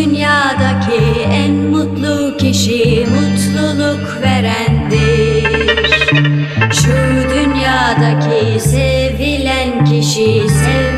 Dünyadaki en mutlu kişi mutluluk verendir. Şu dünyadaki sevilen kişi sevilen